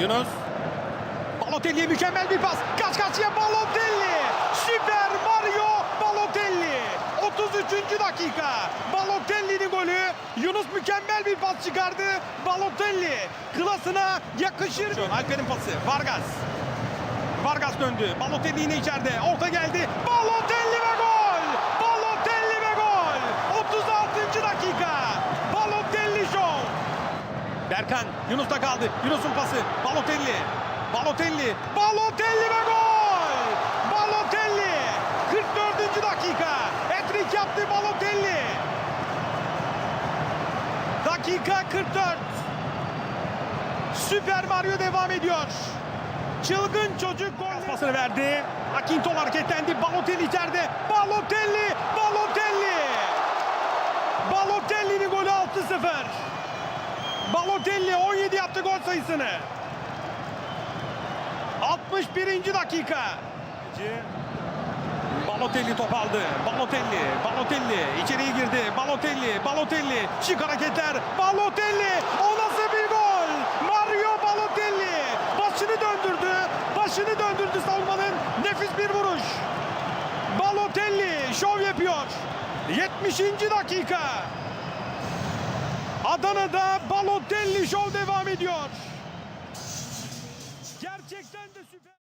Yunus. Balotelli'ye mükemmel bir pas. Kaç karşıya Balotelli. Süper Mario Balotelli. 33. dakika. Balotelli'nin golü. Yunus mükemmel bir pas çıkardı. Balotelli klasına yakışır. Alper'in pası. Vargas. Vargas döndü. Balotelli yine içeride. Orta geldi. Balotelli ve gol. Balotelli ve gol. 36. dakika. Balotelli show. Berkan Yunus'ta kaldı. Yunus'un pası. Balotelli. Balotelli. Balotelli ve gol. Balotelli. 44. dakika. Hat-trick yaptı Balotelli. Dakika 44. Süper Mario devam ediyor. Çılgın çocuk gol pasını verdi. Akintol hareketlendi. Balotelli içeride. Balotelli. Balotelli. Balotelli'nin golü 6-0. Balotelli 17 yaptı gol sayısını. 61. dakika. Balotelli top aldı. Balotelli, Balotelli içeriye girdi. Balotelli, Balotelli. Şık hareketler. Balotelli. O nasıl bir gol? Mario Balotelli. Başını döndürdü. Başını döndürdü savunmanın. Nefis bir vuruş. Balotelli şov yapıyor. 70. dakika. Adana'da Balotelli şov devam ediyor. Gerçekten de süper.